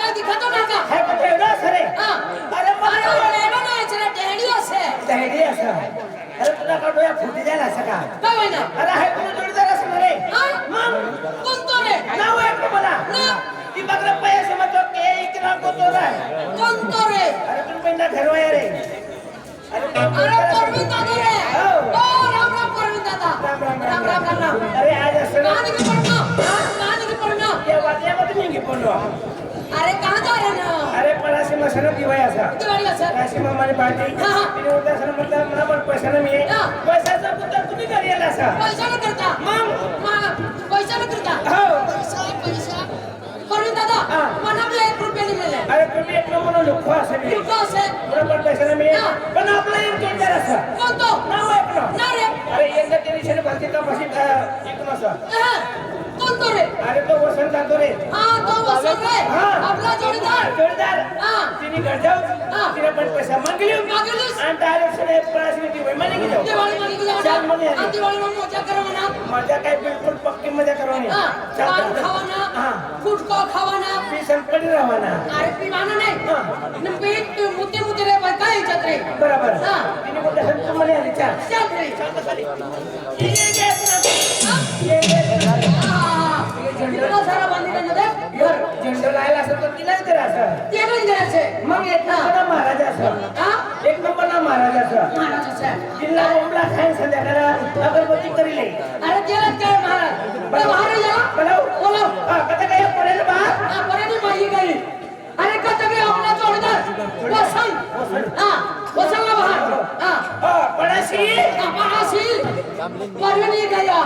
काय दिखतो ना का हाय का तेवढं असं रे हा. अरे अरे मला लेडो नाही चला टेडी असे धैर्य असं अरे तुला का डोळ्या फुटी द्यायला असं का काय होईना अरे हाय तुला जोडीदार असं रे हा? मग कोणतो रे नाव आहे का मला ना. ती बघ पैसे म्हणतो के इकडं कोतो रे कोणतो रे अरे तुम्ही पहिला ठरवाय रे अरे तुला अरे जोडीदार असं- परवीन दादा रे हो. ओ राम राम परवीन दादा राम राम राम राम राम राम अरे आज असं ना कहां मी अरे कहां जा रहे ना? अरे पळाशी मसाला दिवाय असा दिवाळी असं काशी मामाने पार्टी। हा, हा. तिने उद्या सण म्हटलं मला पण पैसा नाही हा. पैशाचा मुद्दा तुम्ही घरी आला असा पैसा न करता। मग। पैसा न करता। हो। पैसा पैसा। परवीन दादा हा. मना एक रुपया नहीं मिले। अरे तुम्ही एक नंबर लुखो असं मी कितना से तुला पण पैसा नाही हा. पण आपला एक जोडदार असा कोणतो नाव ऐकलं ना रे। अरे एकदा त्यांनी शनी भरती असा हा, कोणतो रे अरे तो वसंत जातो रे हा तो वसंत रे हा. आपला जोडीदार जोडदार हा. तिने घर जाऊ हा. तिने पण पैसा मागली मागेलच. आणि डायरेक्ट सगळे पळाशी ती वैमाने की जाऊ दिवाळी मध्ये गुजारा चाल म्हणे हा, दिवाळी मध्ये मजा करा म्हणा मजा काय बिलकुल पक्की मजा करवानी हा, चाल पान चाल. खावाना हा गुटखा खावाना मी संपली राहवाना अरे पिवाना नाही हा. न पीठ मुद्दे मुद्दे रे बाय काय इच्छा रे बरोबर हा. तिने कुठे संत म्हणे आली चाल चल रे चाल खाली ये ये ये पुन्हा. हा? ये ये हा. कितना सारा बांधिले ना देख yor झेंडू लायला असं तर तिला तर असं ते नाही द्यायचे मग एक नंबर महाराज असं हा एक नंबर ना महाराज असं महाराजाचे जिल्हा बोंबला खाईन संध्याकाळला अगरबत्ती करी ले अरे केलं काय महाराज बरं, महाराज या बोलाव बोलाव हा कथा काय पडेल बा हा, बरं नाही माहिती काही अरे कसं काय आपला जोडदार वसंत. हा वसंतला बहार. हा. हा पडाशी पडाशी परवणी गया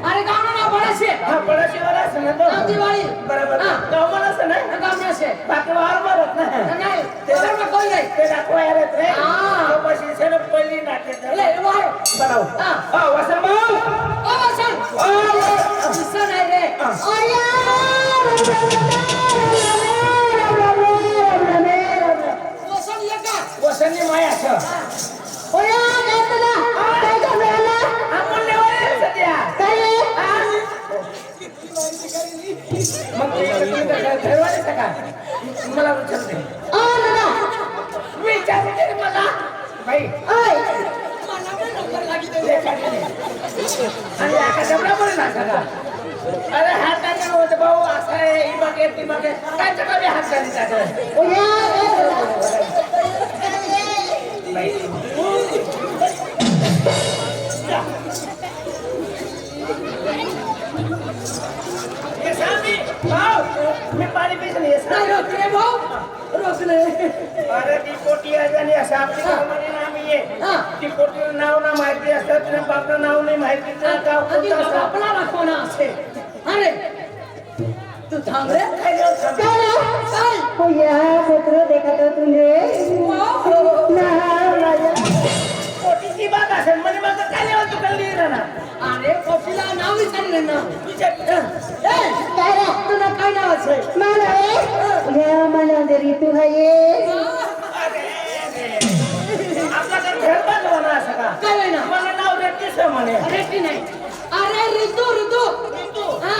अरे गावना ना पडाशी हा पडाशी वाला असं ना तो. हा, दिवाळी. बरोबर. हा. गाव मला असं ना गावना से बाकी वार मारत ना नाही. ते बरोबर कोई नाही ते दाखवायला येत रे हा. तो पशी सेन पहिली नाट्य ले वाह बनाव हा. हा वसंत ओ वसंत. ओ, दिसत नाही रे. हा. वसंत ये का वसंतनी माया असं अमूल्य वय सध्या मग ते ठरवायचं का मला विचारते विचारू दे मला बाई मला पण नंबर लागली ले काढले. आणि एका डबडा पण नाका का अरे हात होत भाऊ असं आहे ही मागे ती मागे कमी हात भाऊ, मी पाणी पिस नाही भाऊ अरे ती पोटी आहे आणि असं आपली गावामध्ये नाव ये हा. ती पोटीचं नाव ना माहिती असतं तिने बापलं नाव नाही माहिती तर? आपला दाखवणं असे. अरे तू थांब रे. काय नाव सांग? काय पोटीची बाग असेल म्हणजे मग काय लेवल तू कल्ली ना. अरे नाव विचारले ना. ए तुला काय नाव असेल? अरे रे. आपला तर घर बांधवा ना असं का काय होईना मला नाव रेतीस म्हणे. अरे ती नाही. अरे ऋतू ऋतू हा.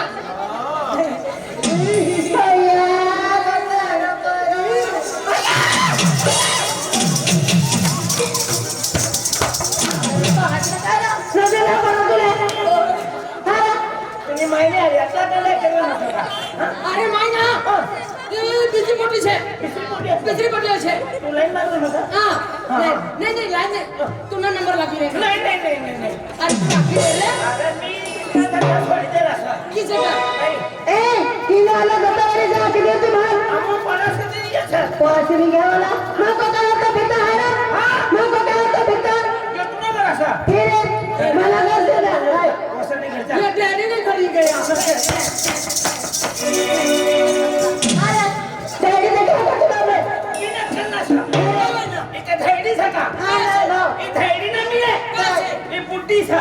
मायने आली. आता त्याला केलं नव्हतं का अरे मायना तिसरी मोठी छे तिसरी मोठी छे तू लाईन लागलं नव्हतं? हा. नाही नाही लाईन नाही. तुला नंबर लागली नाही नाही नाही नाही नाही. अरे लागली रे. अरे मी तिला तर सोडी दिला की जगा ए तिला आला गटावरी जा की देतो भाई आपण पणास कधी घ्यायचा पाच नि घ्यावाला मग कोणाला तर भेटा आहे ना? मग कोणाला तर भेटा येतो ना जरा मला गरज आहे ये डैडी ने खड़ी गया मी नसेल ना असा. इथे धैर्यचा का? ही धैर्य ना मी आहे. ही बुद्धीचा.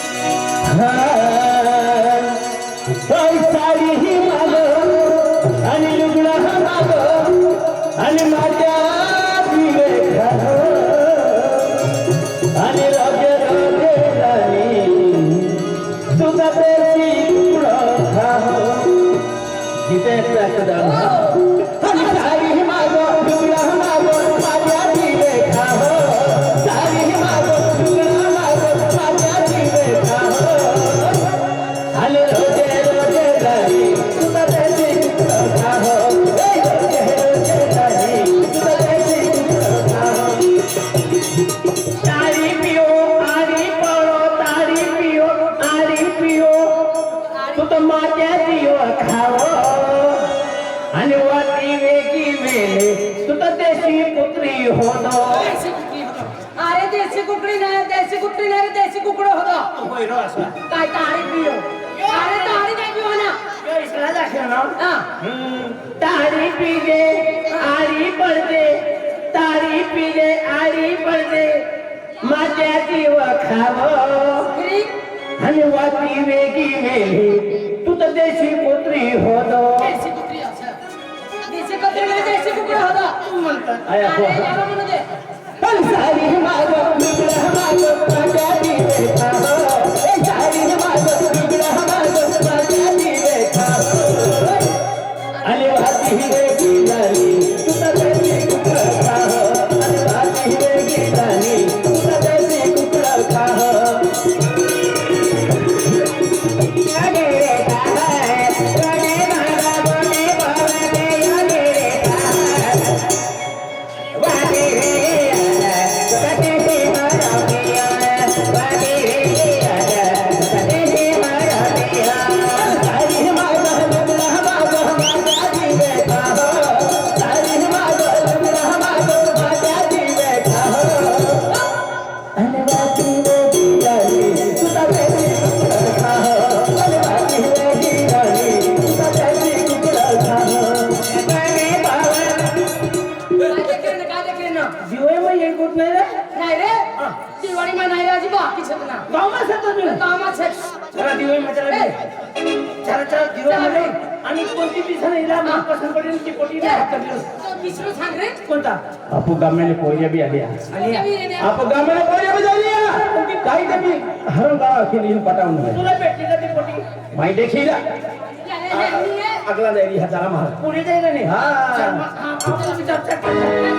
सारी ही माग आणि लुगडा हा माग आणि माझ्या Hallelujah. ती वेगी मेली तू तर देशी कुत्री होत. म्हणतात सारी माग माग कोणता आपू गामे ने पोरिया भी आलिया आप गामे पोरिया भी जालिया काई ते भी हरम गावा के लिए पटा उन्हें तुला बेटी का पोटी माई देखी ला अगला देरी हजारा मार पुणे जाएगा नहीं हां हां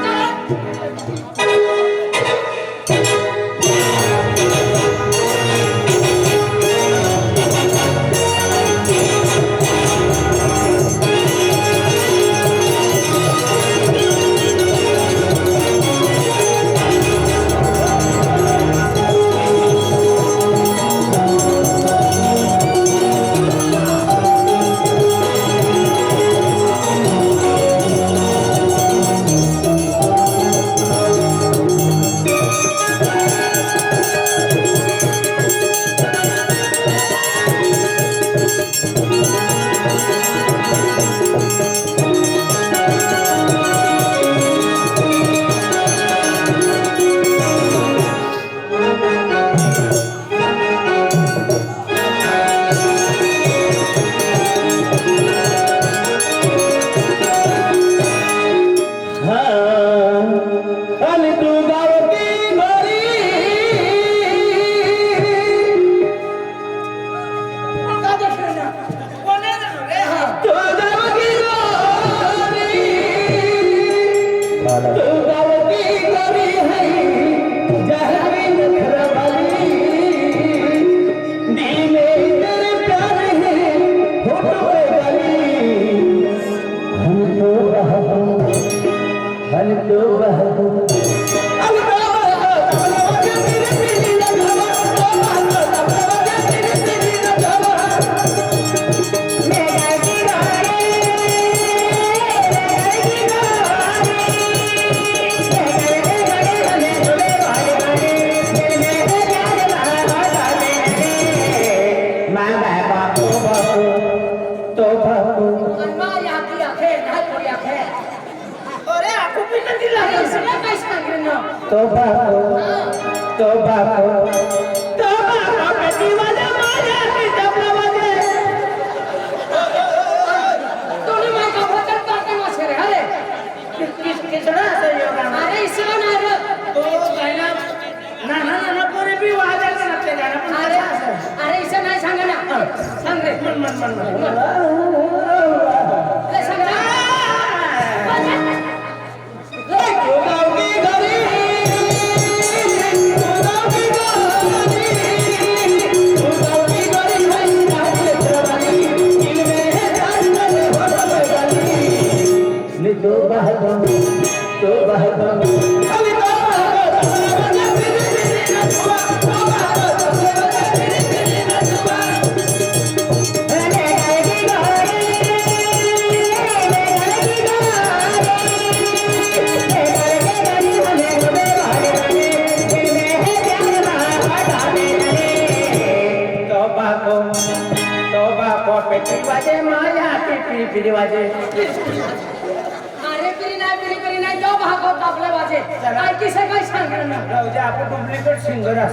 काय किसे काय सांगणार ना राहू दे आपण डुप्लिकेट सिंगर हा.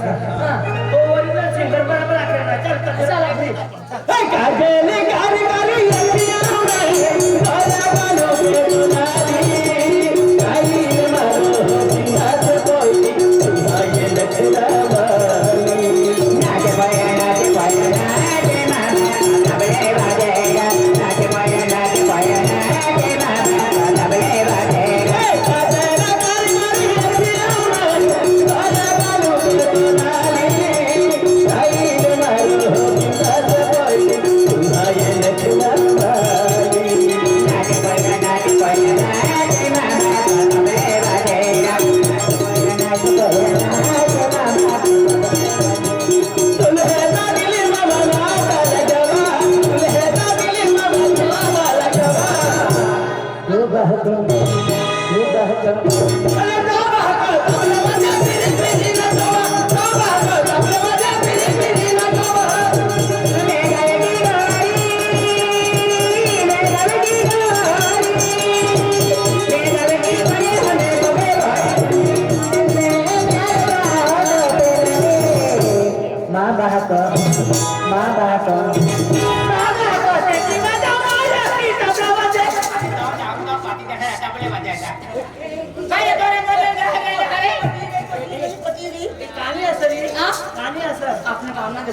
तो ओरिजिनल सिंगर बरोबर ना चल चल गारी गारी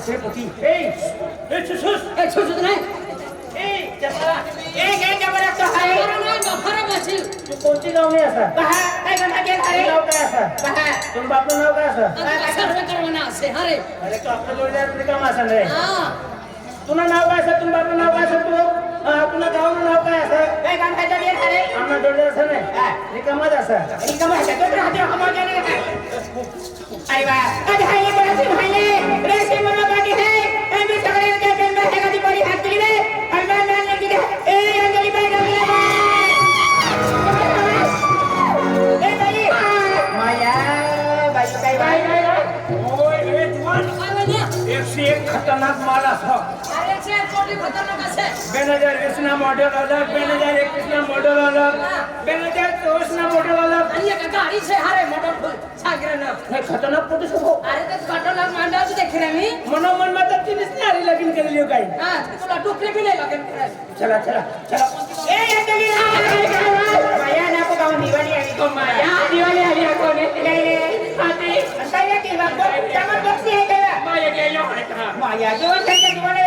आपल्या नाही नाही गफारा बसील तू कोणती गावनी असं नाव काय असं तुम बापचं नाव काय असं अरे तू आपलं जोडीदार रिकाम असं हा तुला नाव काय असं तुम बापचं नाव काय असं तू हा, तुला गावचं नाव काय असं? आम्हाला जोडीदार असं नाही? रिकामच असं. माया बाई काय बाई. काय म्हणजे एकशे एक खतरनाक माल असा. अरे छे छोटी खतरनाक असे दोन हजार वीस ना मॉडेल अलग दोन हजार एकवीस ना मॉडेल अलग दोन हजार चोवीस ना मॉडेल अलग आणि एका गाडीचे हारे मोटर फुल सागरनं हे खतरनाक कुठे शकतो अरे ते कटोलाग मांडावचं देखील आहे मी। मनोमन मात्र तिनेच नाही आली लगीन केलेली हो काही हा तुला टोपली बी नाही लागेल फिरायला. चला चला चला। ए अंजली माया ना को गाव दिवाळी आली तो माया। दिवाळी आली कोण आते अंताया की बाप तमन बक्षी आहे का माया गेलो माया जेवण खायचं दिवाळी जातो का बाबा मी ना माया दादा ए दादा पळाशी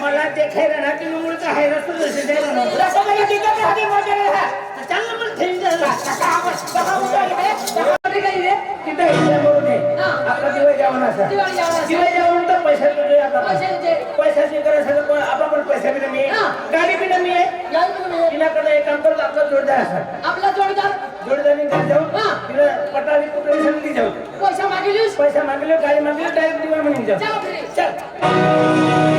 मला देखायला ना की मुळचं द्यायला ना मोठे हा. चाल आवाज, रे? तिथं. आपला दिवाळी जेवण असा. जेवण तर पैसा आता. पैसे पण पैसा बी नाही हा. गाडी बी नाही आहे. एक काम करतो आपला जोडदार असा. आपला जोडीदार. जोडदारी जाऊ. तिला पटावी कुठे संधी जाऊ. पैसा मागितलीस पैसा मागले गाडी मागले डायरेक्ट दिवा म्हणून जाऊ. चल.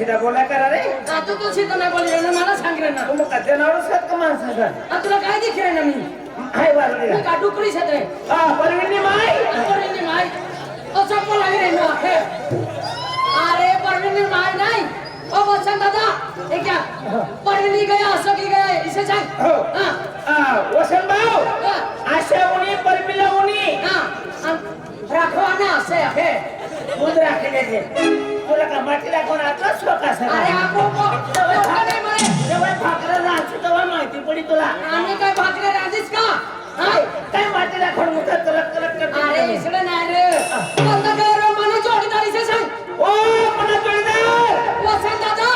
सीधा बोला करा रे हा, तू नाही बोलले ना मला सांग रे ना तुम्ही का जनावर सात का माणसाचा हा, तुला काय दिख रे ना मी हाय वाजलेला मी का डुकरी शेत रे हा परवीणी माय परवीनी माय ओ चप्पल लावी रे ना हे अरे परवीनी माय नाही ओ वचन दादा हे क्या परवीनी गया असं की गया इसे सांग हो हा हा वसंत भाऊ हा आशा उनी परमिला उनी हा राखवा ना असे हे राखले ते तुला का माती दाखवून आता स्वतः अरे सर आपो नाही म्हणे जेव्हा भाकरा राहते तेव्हा माहिती पडी तुला. आम्ही काय भाकरे राजीस का? हा? काय माती दाखवून मुखात तलक तलक करते? अरे इसडे नाही रे. बंद कर मला जोडीदारी से सांग. ओ मला जोडदार वसंत दादा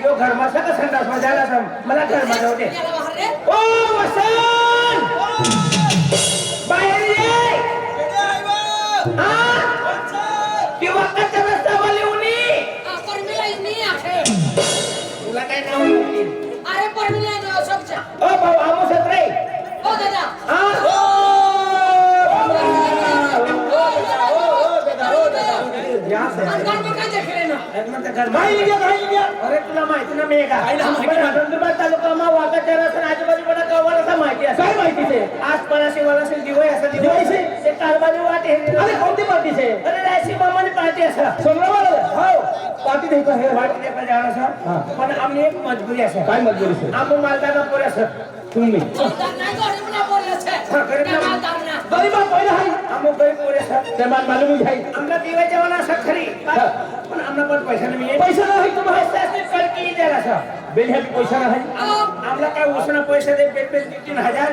ये यो घर में सका संडास में जाला सम मला घर में जाऊ दे. याला बाहेर रे ओ वसंत! बाहेर ये! हाँ किंवा कच्चा रस्ता वाली उनी पर मिला इतनी आखे तुला काय नाव माहिती? अरे पर मिला ना सबचा ओ भाऊ आमो सत्रे ओ दादा हाँ आहे पार्टी से अरे रायसी मामानी पार्टी असं सोनवाला हो नाही का हे सर पण आम्ही एक मजबुरी असं काय मजबुरी सर आम्ही मालकाला पोरे सर तुम्ही जोडीदार नाही गरीबला बोलले छे हा, गरीबला- मालदार ना गरीबा पहिला आहे आम्ही गरीब पोरे सर ते मान मालूम आहे आमला दिवा जेवण असं खरी पण आमला पण पैसा नाही मिळेल पैसा नाही तुम्हाला पैसा असते कळकी द्यायला असं बेल ह्या पैसा नाही आमला काय उसना पैसे दे पेट पेट तीन हजार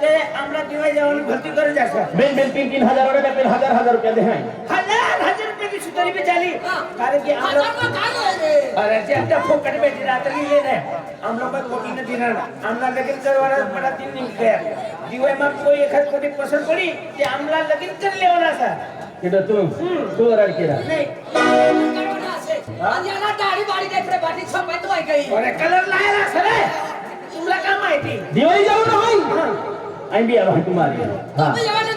ते आमला दिवाळी जेवण भरती करत असं बेल बेल तीन तीन हजार रुपये बेल हजार हजार रुपये दे हैं हजार हजार रुपये की सुधारी बी झाली कारण की आमला हजार में काय होय रे अरे ते आता फुकट भेटी राहता लिहिले नाही आमला पण कोटीनं देणार ना आमला लगीन करवाना मला तीन निघ गया दिवाळी मग कोई एखाद कोटी पसंत पडी ते आमला लगीन कर लेवना असा किती तू तू रड केला नाही करवना असे आणि याला दाढी बाडी देख रे बाटी छपाय तो आहे काही अरे कलर लायला असं रे तुला काय माहिती दिवाळी जाऊ ना भाई आई भी आवा है तुम्हारी तो हाँ भी याला ना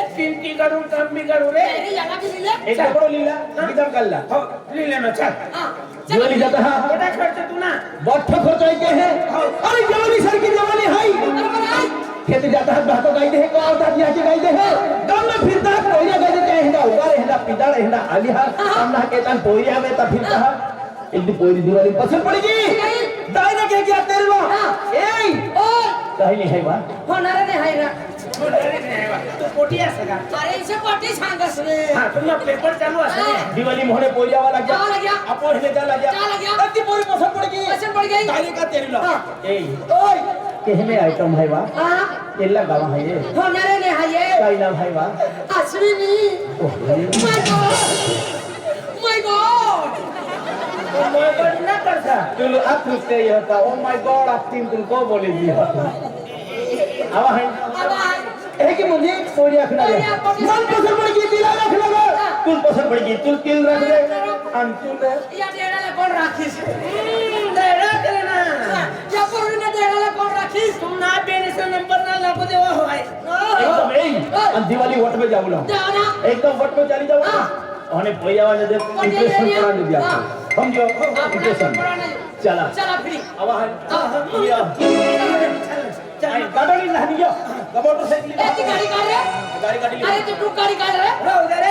है रे चिंती करून काम बी करू रे. अरे याला भी दिले एक कपडो लीला किधर कल्ला. हो. लिहिले ना चल. हां. जाता हा. बेटा खर्च तू ना. बहुत खर्च आहे के है? अरे जवानी सर की जवानी है खेत जाता है बहतो गाई दे को औरत यहाँ की गाई दे है. गांव में फिरता है कोइया गाई दे चाहे हिंदा उगारे हिंदा पिदाड़ हिंदा आली हा. सामना केतन पोरिया में ता फिरता है. एक दिन पोरी दिवाली पसंद पड़ेगी दाई ने क्या किया तेरे लो ए ओय कहीं नहीं है बा होणार नाही हाय रा तू पोटी असं का। अरे इसे पाटी सांगस रे हा तुला पेपर चालू असं रे दिवाली मोहने पोरिया वाला क्या वाला गया? अपो हिले जा लगा क्या लगा? अति पोरी पसंद पड़ेगी पसंद पड़ गई। दाई का तेरे लो। हाँ। ए ओए। कहने आइटम है बा हाँ। केला गावा है ये। होणार नाही हाय काय नाम है बा Ashwini. Oh my God. My God. तो मोबाईल ना करता तुल अतुते होता ओ माय गॉड आप तीन तुमको बोलेगी हवा है आवाज हे की म्हणजे पोरी आखणार पोरी आखणार. मन पसंत पडगी तिला रख लगा तुल पसंत पडगी तुल तिल रख दे आणि तुल या डेडाला कोण राखीस दहरा करे ना या पोरीने डेडाला कोण राखीस तुम ना पेने से नंबर ना लागो देवा होय एकदम ए आणि दिवाळी वट में जाऊ लो जाना एकदम वट में चली जाओ हाँ। અને પૈયાવાને દે ઇમ્પ્રેશન કરાવી દે આપણે સમજો ઇમ્પ્રેશન ચાલા ચાલા ફ્રી આવા હા યા ચાલ ગાડી લહની ગયો કબોટર સાઈકલ ગાડી કાઢ રે ગાડી કાઢ લે અરે તું ગાડી કાઢ રે રે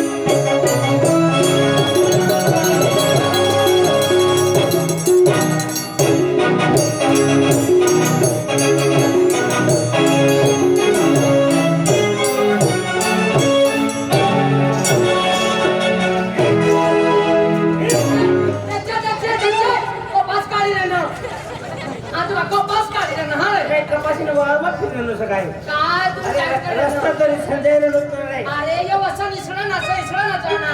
काय? रस्ता तरी ना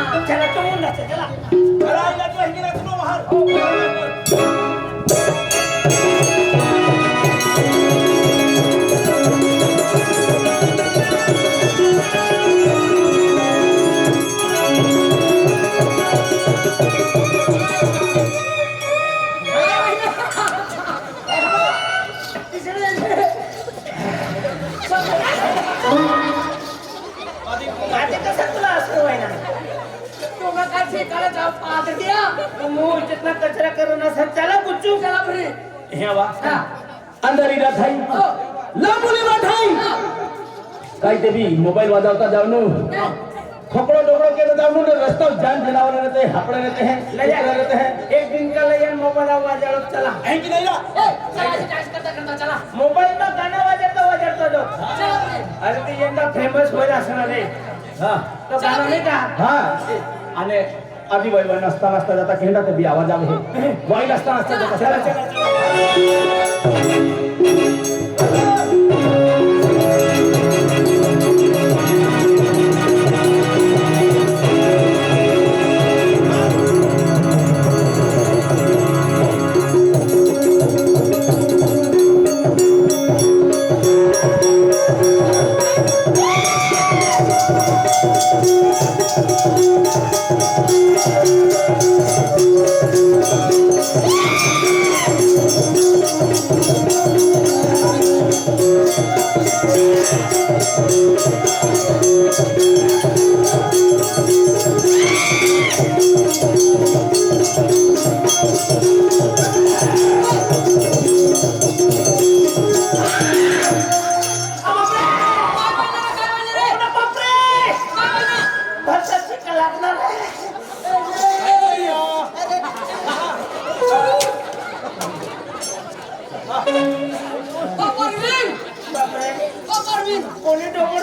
મોબાઈલ વાજાવતા જાવનું ખોકડો ડોકડો કે જાવનું ને રસ્તો જાન જનાવર રહેતે હાપડે રહેતે હે ले जा कुत्ते रहते हैं एक दिन का ले जा मोबाईल आवाज आलो चला हैं कि नहीं ला ए चला ऐसे डान्स करता करता चला मोबाईल मा गाणं वाजवता वाजवता जो चला फ्री अरे ते यंदा फेमस होईल असणार रे हां तो गाणं नाही का हां અને આદि વય વય નાસ્તા નાસ્તા જતા કેંડા તે બી આવાજ આવે હે વય નાસ્તા નાસ્તા જતા चला चला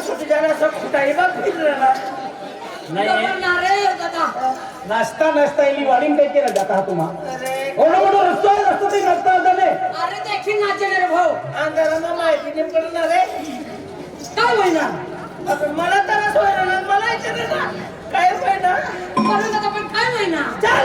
कोणी डोंगर सुटी जाणार असं कुठाही बघ फिरलेला रे दादा. नाश्ता नाश्ता इली वाड़ी में के जाता है तुमा अरे. ओनो मोनो रस्ता है रस्ता ते नाश्ता ने अरे देखील नाचे रे भाऊ. अंधारानं माहिती नाही पडणार आहे काय होईना? आता मला तर असं व्हायला ना मला विचारायचं ना. काय परवीन दादा पण काय होईना? चल.